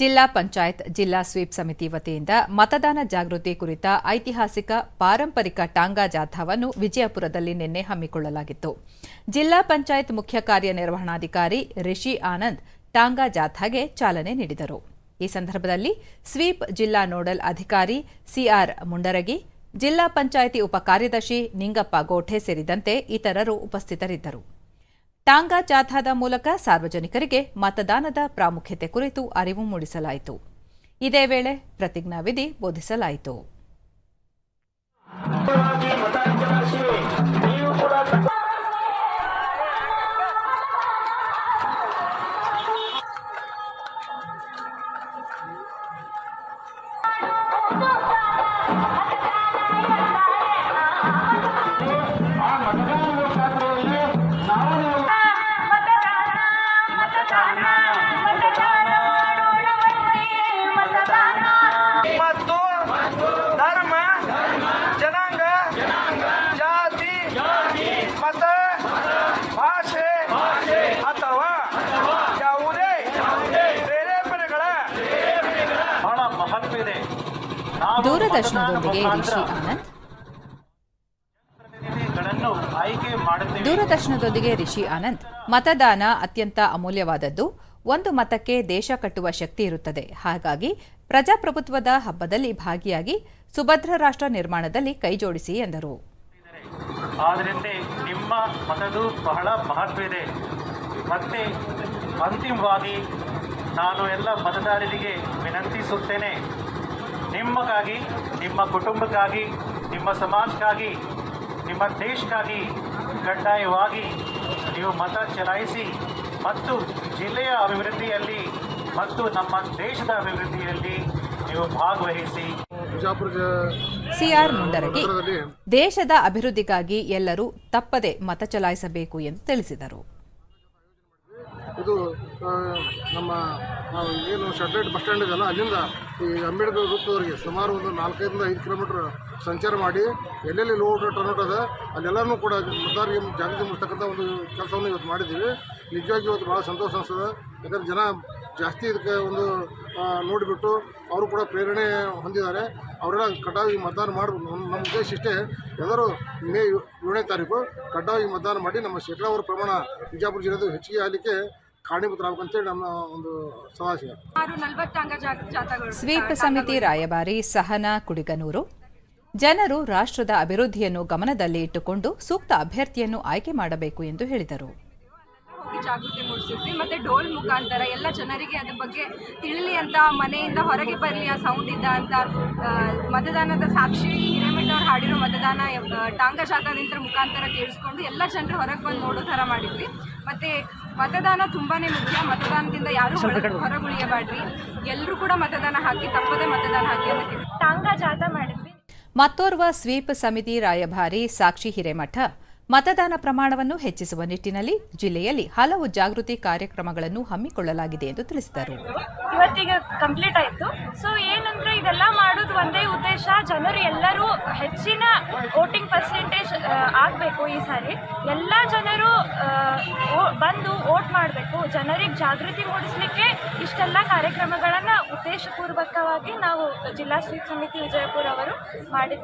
ಜಿಲ್ಲಾ ಪಂಚಾಯತ್, ಜಿಲ್ಲಾ ಸ್ವೀಪ್ ಸಮಿತಿ ವತಿಯಿಂದ ಮತದಾನ ಜಾಗೃತಿ ಕುರಿತ ಐತಿಹಾಸಿಕ ಪಾರಂಪರಿಕ ಟಾಂಗಾ ಜಾಥಾವನ್ನು ವಿಜಯಪುರದಲ್ಲಿ ನಿನ್ನೆ ಹಮ್ಮಿಕೊಳ್ಳಲಾಗಿತ್ತು. ಜಿಲ್ಲಾ ಪಂಚಾಯತ್ ಮುಖ್ಯ ಕಾರ್ಯನಿರ್ವಹಣಾಧಿಕಾರಿ ರಿಷಿ ಆನಂದ್ ಟಾಂಗಾ ಜಾಥಾಗೆ ಚಾಲನೆ ನೀಡಿದರು. ಈ ಸಂದರ್ಭದಲ್ಲಿ ಸ್ವೀಪ್ ಜಿಲ್ಲಾ ನೋಡಲ್ ಅಧಿಕಾರಿ ಸಿಆರ್ ಮುಂಡರಗಿ, ಜಿಲ್ಲಾ ಪಂಚಾಯಿತಿ ಉಪಕಾರ್ಯದರ್ಶಿ ನಿಂಗಪ್ಪ ಗೋಠೆ ಸೇರಿದಂತೆ ಇತರರು ಉಪಸ್ಥಿತರಿದ್ದರು. ಟಾಂಗಾ ಜಾಥಾದ ಮೂಲಕ ಸಾರ್ವಜನಿಕರಿಗೆ ಮತದಾನದ ಪ್ರಾಮುಖ್ಯತೆ ಕುರಿತು ಅರಿವು ಮೂಡಿಸಲಾಯಿತು. ಇದೇ ವೇಳೆ ಪ್ರತಿಜ್ಞಾವಿಧಿ ಬೋಧಿಸಲಾಯಿತು. ದೂರದರ್ಶನದೊಂದಿಗೆ ಮತದಾನ ರಿಷಿ ಮುಖಾಂತರ ಆನಂದ್ ಪ್ರತಿನಿಧಿಗಳನ್ನು ಆಯ್ಕೆ ಮಾಡುತ್ತೇವೆ ದೂರದರ್ಶನದೊಂದಿಗೆ ರಿಷಿ ಆನಂದ್ ಮತದಾನ ಅತ್ಯಂತ ಅಮೂಲ್ಯವಾದದ್ದು. ಒಂದು ಮತಕ್ಕೆ ದೇಶ ಕಟ್ಟುವ ಶಕ್ತಿ ಇರುತ್ತದೆ. ಹಾಗಾಗಿ ಪ್ರಜಾಪ್ರಭುತ್ವದ ಹಬ್ಬದಲ್ಲಿ ಭಾಗಿಯಾಗಿ ಸುಭದ್ರ ರಾಷ್ಟ್ರ ನಿರ್ಮಾಣದಲ್ಲಿ ಕೈಜೋಡಿಸಿ ಎಂದರು. ಆದ್ದರಿಂದ ನಿಮ್ಮ ಮತದು ಬಹಳ ಮಹತ್ವ ಇದೆ. ಮತ್ತೆ ಅಂತಿಮವಾಗಿ ನಾನು ಎಲ್ಲ ಮತದಾರರಿಗೆ ವಿನಂತಿಸುತ್ತೇನೆ. ನಿಮ್ಮಗಾಗಿ ನಿಮ್ಮ ಕುಟುಂಬಕ್ಕಾಗಿ ನಿಮ್ಮ ಸಮಾಜಕ್ಕಾಗಿ ನಿಮ್ಮ ದೇಶಕ್ಕಾಗಿ ಕಡ್ಡಾಯವಾಗಿ ನೀವು ಮತ ಚಲಾಯಿಸಿ ಮತ್ತು ಜಿಲ್ಲೆಯ ಅಭಿವೃದ್ಧಿಯಲ್ಲಿ ಮತ್ತು ನಮ್ಮ ದೇಶದ ಅಭಿವೃದ್ಧಿಯಲ್ಲಿ ನೀವು ಭಾಗವಹಿಸಿ. ಸಿಆರ್ ಮುಂಡರಗಿ ದೇಶದ ಅಭಿವೃದ್ಧಿಗಾಗಿ ಎಲ್ಲರೂ ತಪ್ಪದೆ ಮತ ಚಲಾಯಿಸಬೇಕು ಎಂದು ತಿಳಿಸಿದರು. ಇದು ನಮ್ಮ ನಾವು ಏನು ಶೆಡ್ರೆಡ್ ಬಸ್ ಸ್ಟ್ಯಾಂಡ್ ಇದೆಯಲ್ಲ ಅಲ್ಲಿಂದ ಈ ಅಂಬೇಡ್ಕರ್ ವೃತ್ತದವರೆಗೆ ಸುಮಾರು ಒಂದು ನಾಲ್ಕೈದರಿಂದ ಐದು ಕಿಲೋಮೀಟ್ರ್ ಸಂಚಾರ ಮಾಡಿ ಎಲ್ಲೆಲ್ಲಿ ಲೋಡ್ ಟರ್ನೌಟ್ ಅದ ಅಲ್ಲೆಲ್ಲನೂ ಕೂಡ ಮತದಾರರಿಗೆ ಜಾಗೃತಿ ಮೂಡಿಸ್ತಕ್ಕಂಥ ಒಂದು ಕೆಲಸವನ್ನು ಇವತ್ತು ಮಾಡಿದ್ದೀವಿ. ನಿಜವಾಗಿ ಇವತ್ತು ಭಾಳ ಸಂತೋಷ ಅನಿಸ್ತದೆ. ಯಾಕಂದ್ರೆ ಜನ ಜಾಸ್ತಿ ಇದಕ್ಕೆ ಒಂದು ನೋಡಿಬಿಟ್ಟು ಅವರು ಕೂಡ ಪ್ರೇರಣೆ ಹೊಂದಿದ್ದಾರೆ. ಅವರೆಲ್ಲ ಕಡ್ಡಾಯವಾಗಿ ಮತದಾನ ಮಾಡಬೇಕು ನಮ್ಮ ನಮ್ಮ ಉದ್ದೇಶ ಇಷ್ಟೇ. ಎಲ್ಲರೂ ಮೇ ಏಳು- ಏಳನೇ ತಾರೀಕು ಕಡ್ಡಾಯವಾಗಿ ಮತದಾನ ಮಾಡಿ ನಮ್ಮ ಶೇಕಡಾವರ ಪ್ರಮಾಣ ಬಿಜಾಪುರ ಜಿಲ್ಲೆದು ಹೆಚ್ಚಿಗೆ ಆಗಲಿಕ್ಕೆ ಸ್ವೀಪ್ ಸಮಿತಿ ರಾಯಭಾರಿ ಸಹನಾ ಕುಡಿಗನೂರು. ಜನರು ರಾಷ್ಟ್ರದ ಅಭಿವೃದ್ಧಿಯನ್ನು ಗಮನದಲ್ಲಿ ಇಟ್ಟುಕೊಂಡು ಸೂಕ್ತ ಅಭ್ಯರ್ಥಿಯನ್ನು ಆಯ್ಕೆ ಮಾಡಬೇಕು ಎಂದು ಹೇಳಿದರು. ಹೋಗಿ ಜಾಗೃತಿ ಮೂಡಿಸಿದ್ವಿ. ಮತ್ತೆ ಡೋಲ್ ಮುಖಾಂತರ ಎಲ್ಲ ಜನರಿಗೆ ಅದ್ರ ಬಗ್ಗೆ ತಿಳಿಲಿ ಅಂತ ಮನೆಯಿಂದ ಹೊರಗೆ ಬರಲಿ ಆ ಸೌಂಡ್ ಇದ್ದ ಅಂತ ಆ, ಮತದಾನದ ಸಾಕ್ಷಿ ಹಿರೇಮಠ ಅವ್ರು ಹಾಡಿರೋ ಮತದಾನ ಟಾಂಗ ಜಾಥಾದಿಂದ ಮುಖಾಂತರ ಕೇಳಿಸ್ಕೊಂಡು ಎಲ್ಲ ಜನರು ಹೊರಗೆ ಬಂದು ನೋಡೋ ಥರ ಮಾಡಿದ್ವಿ. ಮತ್ತೆ ಮತದಾನ ತುಂಬಾನೇ ಮುಖ್ಯ. ಮತದಾನದಿಂದ ಯಾರು ಹೊರಗುಳಿಯಬೇಡ್ರಿ. ಎಲ್ಲರೂ ಕೂಡ ಮತದಾನ ಹಾಕಿ ತಪ್ಪದೆ ಮತದಾನ ಹಾಕಿ ಟಾಂಗ ಜಾಥಾ ಮಾಡಿದ್ವಿ. ಮತ್ತೋರ್ವ ಸ್ವೀಪ್ ಸಮಿತಿ ರಾಯಭಾರಿ ಸಾಕ್ಷಿ ಹಿರೇಮಠ ಮತದಾನ ಪ್ರಮಾಣವನ್ನು ಹೆಚ್ಚಿಸುವ ನಿಟ್ಟಿನಲ್ಲಿ ಜಿಲ್ಲೆಯಲ್ಲಿ ಹಲವು ಜಾಗೃತಿ ಕಾರ್ಯಕ್ರಮಗಳನ್ನು ಹಮ್ಮಿಕೊಳ್ಳಲಾಗಿದೆ ಎಂದು ತಿಳಿಸಿದರು. ಇವತ್ತಿಗೆ ಕಂಪ್ಲೀಟ್ ಆಯಿತು. ಸೊ ಏನಂದ್ರೆ ಇದೆಲ್ಲ ಮಾಡೋದು ಒಂದೇ ಉದ್ದೇಶ. ಜನರು ಎಲ್ಲರೂ ಹೆಚ್ಚಿನ ವೋಟಿಂಗ್ ಪರ್ಸೆಂಟೇಜ್ ಆಗಬೇಕು ಈ ಸಾರಿ. ಎಲ್ಲ ಜನರು ಬಂದು ವೋಟ್ ಮಾಡಬೇಕು. ಜನರಿಗೆ ಜಾಗೃತಿ ಮೂಡಿಸಲಿಕ್ಕೆ ಇಷ್ಟೆಲ್ಲ ಕಾರ್ಯಕ್ರಮಗಳನ್ನು ಉದ್ದೇಶಪೂರ್ವಕವಾಗಿ ನಾವು ಜಿಲ್ಲಾ ಸ್ವೀಪ್ ಸಮಿತಿ ವಿಜಯಪುರ ಅವರು